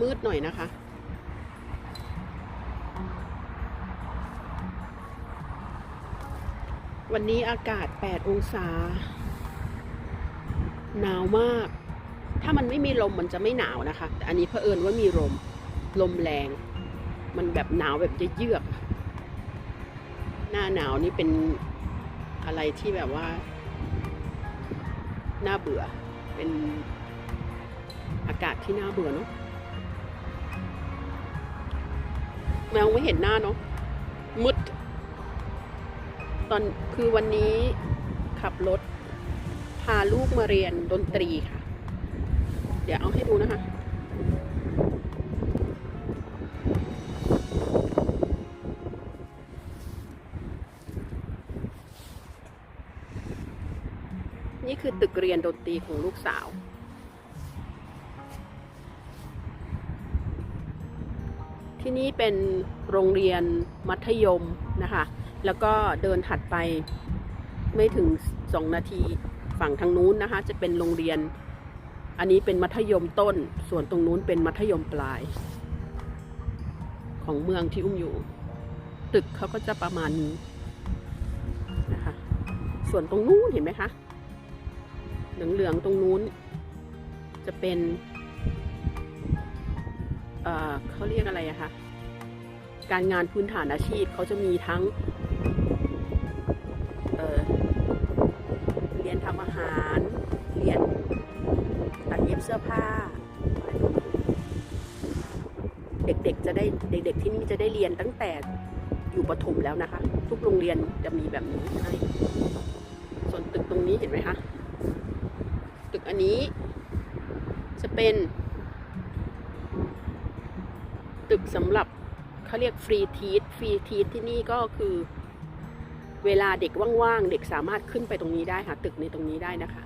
มืดหน่อยนะคะ วันนี้อากาศ 8 องศา หนาวมาก ถ้ามันไม่มีลมมันจะไม่หนาวนะคะ แต่อันนี้เผอิญว่ามีลม ลมแรง มันแบบหนาวแบบเยือก หน้าหนาวนี่เป็นอะไรที่แบบว่า น่าเบื่อ เป็นอากาศที่น่าเบื่อเนาะแมวไม่เห็นหน้าเนาะมืดตอนคือวันนี้ขับรถ พาลูกมาเรียนดนตรีค่ะ เดี๋ยวเอาให้ดูนะคะ นี่คือตึกเรียนดนตรีของลูกสาว ที่นี่เป็นโรงเรียนมัธยมนะคะ แล้วก็เดินถัดไปไม่ถึงสองนาทีฝั่งทางนู้นนะคะ จะเป็นโรงเรียน อันนี้เป็นมัธยมต้น ส่วนตรงนู้นเป็นมัธยมปลาย ของเมืองที่อุ้มอยู่ ตึกเขาก็จะประมาณนี้นะคะ ส่วนตรงนู้นเห็นไหมคะ เหลืองๆตรงนู้น จะเป็นเเขาเรียกอะไรอะคะการงานพื้นฐานอาชีพเขาจะมีทั้งเเรียนทำอาหาร เรียนตัดเย็บเสื้อผ้า เด็กๆจะได้เด็ก ๆ ที่นี่จะได้เรียนตั้งแต่อยู่ประถมแล้วนะคะ ทุกโรงเรียนจะมีแบบนี้ให้ส่วนตึกตรงนี้เห็นไหมคะ กอันนี้ จะเป็น ตึกสำหรับเขาเรียกฟรีทีทฟรีทีทที่นี่ก็คือเวลาเด็กว่างๆ เด็กสามารถขึ้นไปตรงนี้ได้ค่ะ ตึกในตรงนี้ได้นะคะ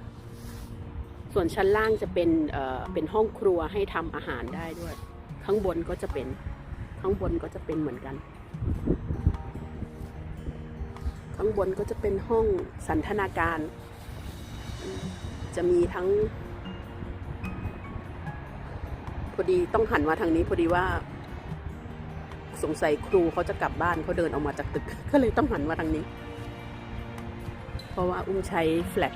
ส่วนชั้นล่างจะเป็นเอ่อเป็นห้องครัวให้ทำอาหารได้ด้วย ข้างบนก็จะเป็น ข้างบนก็จะเป็นเหมือนกัน ข้างบนก็จะเป็นห้องสันทนาการ จะมีทั้ง พอดีต้องหันมาทางนี้พอดีว่า สงสัยครูเขาจะกลับบ้านเขาเดินออกมาจากตึก ก็เลยต้องหันมาทางนี้ เพราะว่าอุ้มใช้แฟลช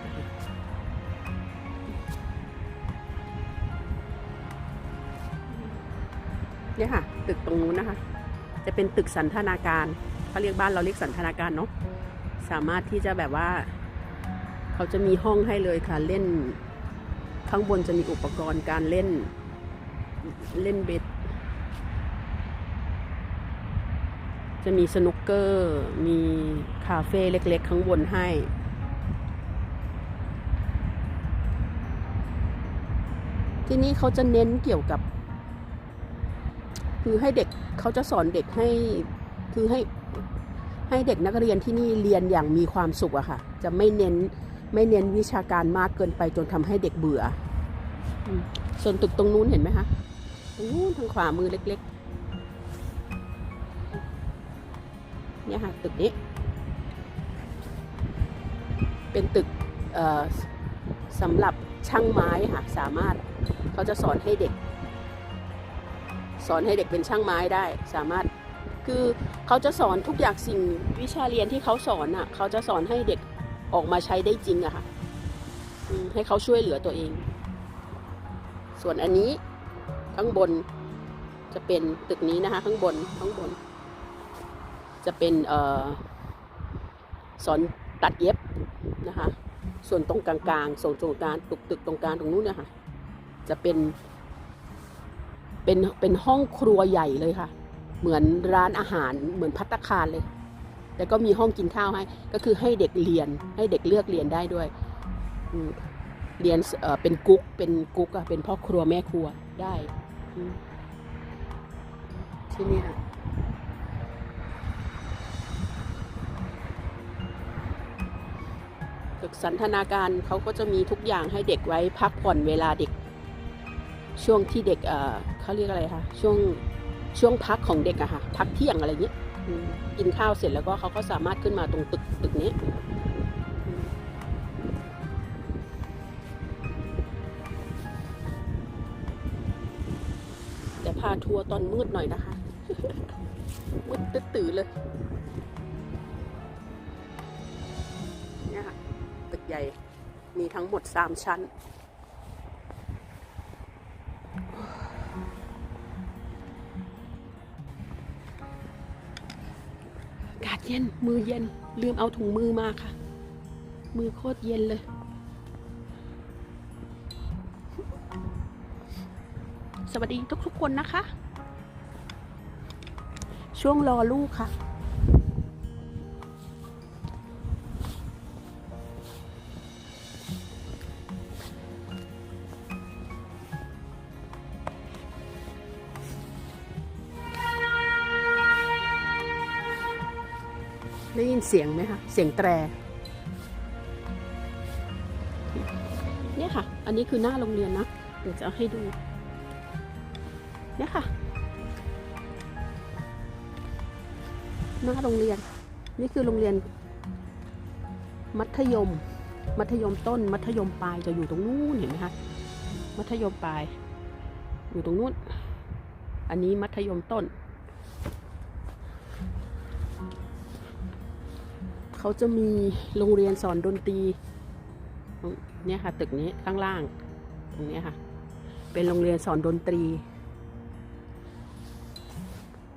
เนี่ยค่ะ ตึกตรงนู้นนะคะ จะเป็นตึกสันทนาการเขาเรียกบ้านเราเรียกสันทนาการเนาะสามารถที่จะแบบว่า เขาจะมีห้องให้เลยค่ะเล่น ข้างบนจะมีอุปกรณ์การเล่น เล่นเบสจะมีสนุกเกอร์ มีคาเฟ่เล็ก ๆ ข้างบนให้ ที่นี่เขาจะเน้นเกี่ยวกับ คือให้เด็กเขาจะสอนเด็กให้ คือให้ให้เด็กนักเรียนที่นี่เรียนอย่างมีความสุขอะค่ะ จะไม่เน้น ไม่เน้นวิชาการมากเกินไปจนทำให้เด็กเบื่อ ส่วนตึกตรงนู้นเห็นไหมคะตรงนู้นทางขวามือเล็กๆ เนี่ยค่ะตึกนี้ เป็นตึกสำหรับช่างไม้ค่ะสามารถเขาจะสอนให้เด็ก สอนให้เด็กเป็นช่างไม้ได้ สามารถคือเขาจะสอนทุกอย่างสิ่งวิชาเรียนที่เขาสอนอะเขาจะสอนให้เด็ก ออกมาใช้ได้จริงอะค่ะให้เขาช่วยเหลือตัวเอง ส่วนอันนี้ข้างบนจะเป็นตึกนี้นะคะ ข้างบนข้างบน จะเป็นเออสอนตัดเย็บนะคะ ส่วนตรงกลางๆส่วนตรงกลางตึกตึกตรงกลางตรงนู้นนะคะจะเป็น เป็นเป็นห้องครัวใหญ่เลยค่ะ เหมือนร้านอาหารเหมือนพัตตาคารเลย แล้วก็มีห้องกินข้าวให้ ก็คือให้เด็กเรียน ให้เด็กเลือกเรียนได้ด้วย เรียนเเป็นกุ๊ก เป็นกุ๊กอะเป็นพ่อครัวแม่ครัวได้ที่นี่ยตึกสันทนาการเขาก็จะมีทุกอย่างให้เด็กไว้พักผ่อนเวลาเด็ก ช่วงที่เด็ก เเขาเรียกอะไรคะ ช่วงช่วงพักของเด็กอะค่ะ พักเที่ยงอะไรเงี้ย กินข้าวเสร็จแล้วก็เขาก็สามารถขึ้นมาตรงตึกตึกนี้แต่พาทัวร์ตอนมืดหน่อยนะคะ มืดตื้อเลยเนี่ยค่ะตึกใหญ่มีทั้งหมด 3 ชั้น เย็น มือเย็น ลืมเอาถุงมือมาค่ะ มือโคตรเย็นเลย สวัสดีทุกๆคนนะคะ ช่วงรอลูกค่ะ ได้ยินเสียงไหมคะ เสียงแตร เนี่ยค่ะ อันนี้คือหน้าโรงเรียนนะ เดี๋ยวจะเอาให้ดู เนี่ยค่ะ หน้าโรงเรียน นี่คือโรงเรียน มัธยม มัธยมต้น มัธยมปลายจะอยู่ตรงนู้นเห็นไหมคะ มัธยมปลาย อยู่ตรงนู้น อันนี้มัธยมต้น เขาจะมีโรงเรียนสอนดนตรีเนี่ยค่ะตึกนี้ข้างล่างตรงนี้ค่ะ เป็นโรงเรียนสอนดนตรี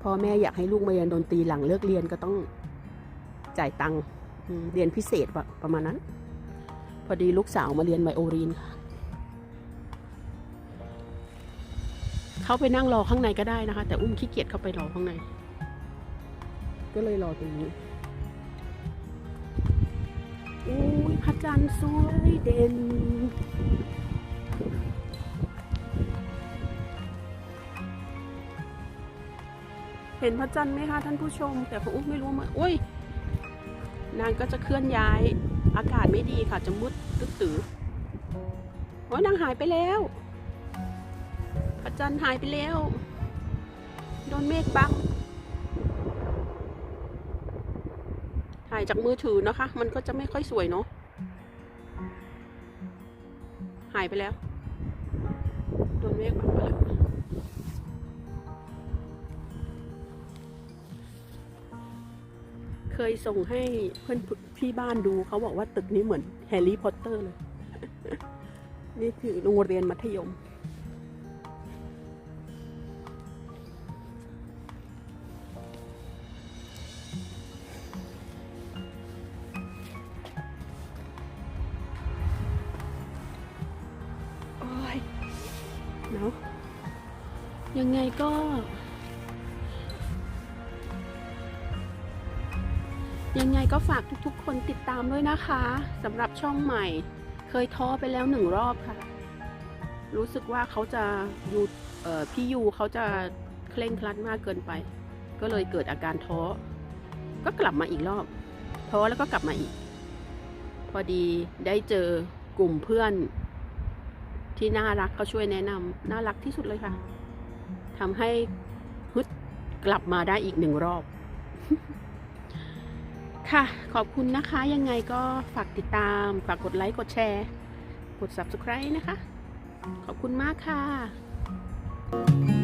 พ่อแม่อยากให้ลูกมาเรียนดนตรีหลังเลิกเรียนก็ต้องจ่ายตังค์เรียนพิเศษปประมาณนั้น พอดีลูกสาวมาเรียนไวโอลินค่ะเข้าไปนั่งรอข้างในก็ได้นะคะ แต่อุ้มขี้เกียจเข้าไปรอข้างใน ก็เลยรอตรงนี้ อุ้ยพระจันทร์สวยเด่น เห็นพระจันทร์ไหมคะท่านผู้ชม แต่พระอุ้มไม่รู้มาอุ้ยนางก็จะเคลื่อนย้าย อากาศไม่ดีค่ะจะมืดตึ๊ดตือโอ้ยนางหายไปแล้วพระจันทร์หายไปแล้ว โดนเมฆบัง จากมือถือนะคะ มันก็จะไม่ค่อยสวยเนาะหายไปแล้วโดนเมฆบังไปแล้วเคยส่งให้เพื่อนพี่บ้านดูเขาบอกว่าตึกนี้เหมือนแฮร์รี่พอตเตอร์เลย นี่คือโรงเรียนมัธยม เนาะยังไงก็ ยังไงก็ฝากทุกๆ คนติดตามด้วยนะคะสำหรับช่องใหม่ เคยท้อไปแล้วหนึ่งรอบค่ะ รู้สึกว่าเขาจะยูพี่ยูเขาจะเคร่งครัดมากเกินไป ก็เลยเกิดอาการท้อ ก็กลับมาอีกรอบ ท้อแล้วก็กลับมาอีก พอดีได้เจอกลุ่มเพื่อน ที่น่ารักเขาช่วยแนะนำน่ารักที่สุดเลยค่ะทำให้ฮึดกลับมาได้อีกหนึ่งรอบ ค่ะขอบคุณนะคะยังไงก็ฝากติดตาม ฝากกดไลค์กดแชร์ กด subscribe นะคะ ขอบคุณมากค่ะ